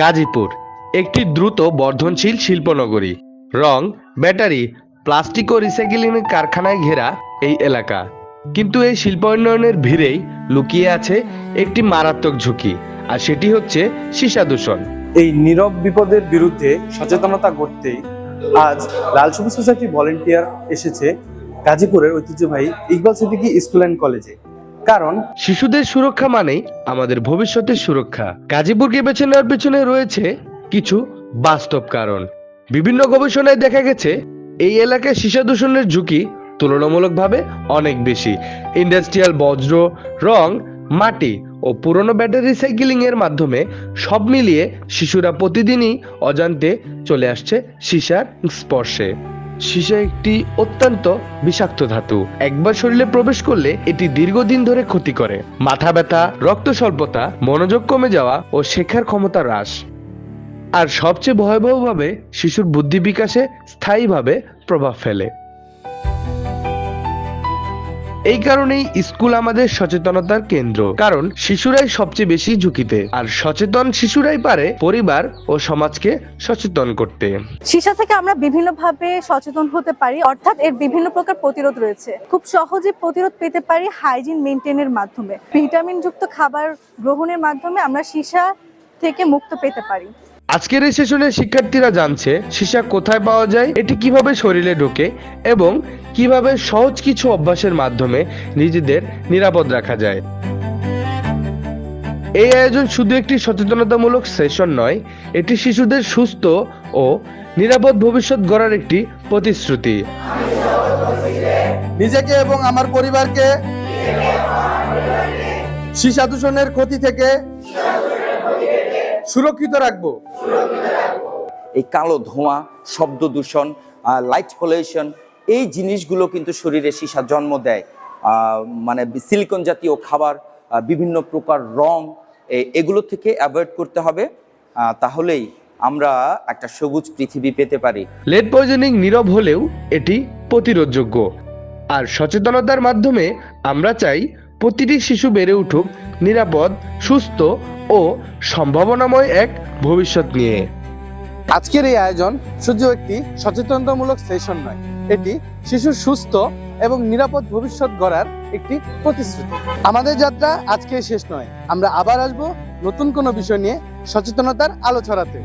গাজীপুর, একটি দ্রুত বর্ধনশীল শিল্পনগরী। রং, ব্যাটারি, প্লাস্টিক ও রিসাইকেলিং কারখানায় ঘেরা এই এলাকা। কিন্তু এই শিল্প উন্নয়নের ভিড়েই লুকিয়ে আছে একটি মারাত্মক ঝুঁকি, আর সেটি হচ্ছে সীসা দূষণ। এই নীরব বিপদের বিরুদ্ধে সচেতনতা করতেই আজ লাল সবুজ সোসাইটি ভলেন্টিয়ার এসেছে গাজীপুরের ঐতিহ্যবাহী ইকবাল সিদ্দিকী স্কুল অ্যান্ড কলেজে। কারণ শিশুদের সুরক্ষা মানেই আমাদের ভবিষ্যতের সুরক্ষা। গাজীপুরকে বেছে নেওয়ার পেছনে রয়েছে কিছু বাস্তব কারণ। বিভিন্ন গবেষণায় দেখা গেছে, এই এলাকায় সীসা দূষণের ঝুঁকি তুলনামূলকভাবে অনেক বেশি। ইন্ডাস্ট্রিয়াল বজ্র, রং, মাটি ও পুরনো ব্যাটারি রিসাইকেলিং এর মাধ্যমে সব মিলিয়ে শিশুরা প্রতিদিনই অজান্তে চলে আসছে সীসার স্পর্শে। সীসা একটি অত্যন্ত বিষাক্ত ধাতু। একবার শরীরে প্রবেশ করলে এটি দীর্ঘদিন ধরে ক্ষতি করে। মাথা ব্যথা, রক্ত স্বল্পতা, মনোযোগ কমে যাওয়া ও শেখার ক্ষমতা হ্রাস। আর সবচেয়ে ভয়াবহভাবে শিশুর বুদ্ধি বিকাশে স্থায়ীভাবে প্রভাব ফেলে। এই কারণেই স্কুল আমাদের সচেতনতার কেন্দ্র, কারণ শিশুরাই সবচেয়ে বেশি ঝুঁকিতে, আর সচেতন শিশুরাই পারে পরিবার ও সমাজকে সচেতন করতে। সীসা থেকে আমরা বিভিন্নভাবে সচেতন হতে পারি, অর্থাৎ এর বিভিন্ন প্রকার প্রতিরোধ রয়েছে। খুব সহজে প্রতিরোধ পেতে পারি হাইজিন মেনটেনের মাধ্যমে। ভিটামিন যুক্ত খাবার গ্রহণের মাধ্যমে আমরা সীসা থেকে মুক্ত পেতে পারি। আজকের এই সেশনে শিক্ষার্থীরা জানছে সীসা কোথায় পাওয়া যায়, এটি কীভাবে শরীরে ঢোকে এবং কীভাবে সহজ কিছু অভ্যাসের মাধ্যমে নিজেদের নিরাপদ রাখা যায়। এই আয়োজন শুধু একটি সচেতনতামূলক সেশন নয়, এটি শিশুদের সুস্থ ও নিরাপদ ভবিষ্যৎ গড়ার একটি প্রতিশ্রুতি। নিজেকে এবং আমার পরিবারকে, সীসা দূষণের ক্ষতি থেকে সুরক্ষিত রাখব। এই কালো ধোঁয়া শব্দ দূষণ লাইট পলিউশন এই জিনিসগুলো কিন্তু শরীরে সীসা জন্ম দেয়। আহ, মানে সিলিকন জাতীয় খাবার বিভিন্ন প্রকার রং এগুলো থেকে অ্যাভয়েড করতে হবে। তাহলেই আমরা একটা সবুজ পৃথিবী পেতে পারি। লেড পয়জনিং নীরব হলেও এটি প্রতিরোধযোগ্য। আর সচেতনতার মাধ্যমে আমরা চাই প্রতিটি শিশু বেড়ে উঠুক নিরাপদ সুস্থ ও সম্ভাবনাময় এক ভবিষ্যৎ নিয়ে। আজকের এই আয়োজন শুধু একটি সচেতনতামূলক সেশন নয় এটি শিশুর সুস্থ এবং নিরাপদ ভবিষ্যৎ গড়ার একটি প্রতিশ্রুতি। আমাদের যাত্রা আজকে শেষ নয় আমরা আবার আসব নতুন কোনো বিষয় নিয়ে সচেতনতার আলো ছড়াতে